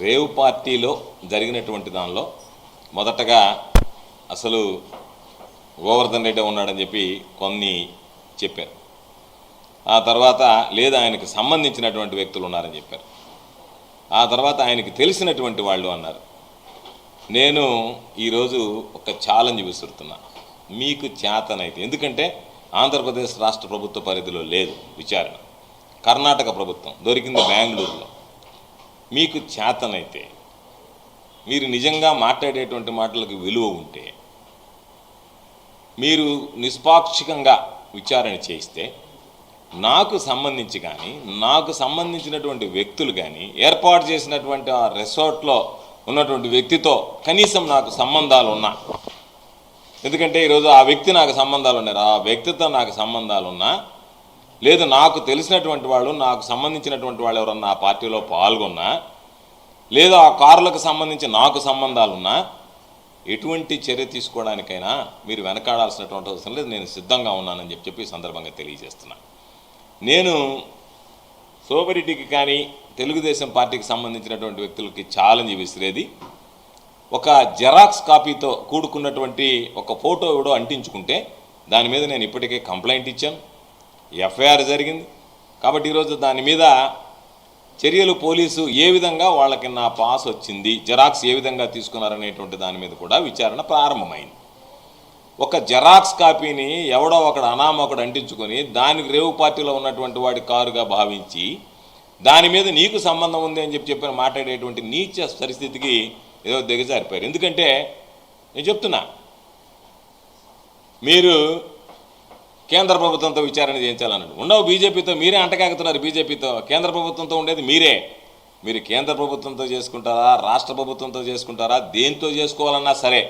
Rave పార్టీలో జరిగినటువంటి దానిలో మొదటగా అసలు గోవర్ధన్ రెడ్డి ఉన్నాడని చెప్పి కొన్ని చెప్పారు. ఆ తర్వాత లేదా ఆయనకు సంబంధించినటువంటి వ్యక్తులు ఉన్నారని చెప్పారు. ఆ తర్వాత ఆయనకి తెలిసినటువంటి వాళ్ళు అన్నారు. నేను ఈరోజు ఒక ఛాలెంజ్ విసురుతున్నా. మీకు చేతనైతే ఎందుకంటే ఆంధ్రప్రదేశ్ రాష్ట్ర ప్రభుత్వ పరిధిలో లేదు విచారణ. కర్ణాటక ప్రభుత్వం దొరికింది బెంగళూరులో. మీకు చేతనైతే మీరు నిజంగా మాట్లాడేటువంటి మాటలకు విలువ ఉంటే మీరు నిష్పాక్షికంగా విచారణ చేయిస్తే నాకు సంబంధించి కానీ నాకు సంబంధించినటువంటి వ్యక్తులు కానీ ఏర్పాటు చేసినటువంటి ఆ రిసార్ట్లో ఉన్నటువంటి వ్యక్తితో కనీసం నాకు సంబంధాలు ఉన్నా ఎందుకంటే ఈరోజు ఆ వ్యక్తి నాకు సంబంధాలు ఉన్నారు ఆ వ్యక్తితో నాకు సంబంధాలు ఉన్నా లేదు నాకు తెలిసినటువంటి వాళ్ళు నాకు సంబంధించినటువంటి వాళ్ళు ఎవరన్నా ఆ పార్టీలో పాల్గొన్నా లేదు ఆ కార్లకు సంబంధించి నాకు సంబంధాలున్నా ఎటువంటి చర్య తీసుకోవడానికైనా మీరు వెనకాడాల్సినటువంటి అవసరం లేదు. నేను సిద్ధంగా ఉన్నానని చెప్పి చెప్పి సందర్భంగా తెలియజేస్తున్నా. నేను సోబరిటీకి కానీ తెలుగుదేశం పార్టీకి సంబంధించినటువంటి వ్యక్తులకి ఛాలెంజ్ విసిరేది ఒక జెరాక్స్ కాపీతో కూడుకున్నటువంటి ఒక ఫోటో ఎవడో అంటించుకుంటే దాని మీద నేను ఇప్పటికే కంప్లైంట్ ఇచ్చాను. ఎఫ్ఐఆర్ జరిగింది. కాబట్టి ఈరోజు దాని మీద చర్యలు పోలీసు ఏ విధంగా వాళ్ళకి నా పాస్ వచ్చింది జెరాక్స్ ఏ విధంగా తీసుకున్నారనేటువంటి దాని మీద కూడా విచారణ ప్రారంభమైంది. ఒక జెరాక్స్ కాపీని ఎవడో ఒకడు అనామొకడు అంటించుకొని దానికి రేవు పార్టీలో ఉన్నటువంటి వాడి కారుగా భావించి దాని మీద నీకు సంబంధం ఉంది అని చెప్పి చెప్పిన మాట్లాడేటువంటి నీచ పరిస్థితికి ఏదో దిగజారిపోయారు. ఎందుకంటే నేను చెప్తున్నా మీరు కేంద్ర ప్రభుత్వంతో విచారణ చేయించాలన్నాడు ఉండవు బీజేపీతో మీరే అంటకాగుతున్నారు బీజేపీతో. కేంద్ర ప్రభుత్వంతో ఉండేది మీరే. మీరు కేంద్ర ప్రభుత్వంతో చేసుకుంటారా రాష్ట్ర ప్రభుత్వంతో చేసుకుంటారా దేంతో చేసుకోవాలన్నా సరే.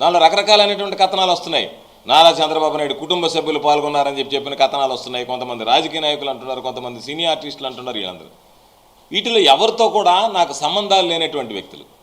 దానిలో రకరకాలైనటువంటి కథనాలు వస్తున్నాయి. నారా చంద్రబాబు నాయుడు కుటుంబ సభ్యులు పాల్గొన్నారని చెప్పి చెప్పిన కథనాలు వస్తున్నాయి. కొంతమంది రాజకీయ నాయకులు అంటున్నారు కొంతమంది సీనియర్ ఆర్టిస్టులు అంటున్నారు వీళ్ళందరూ. వీటిలో ఎవరితో కూడా నాకు సంబంధాలు లేనటువంటి వ్యక్తులు.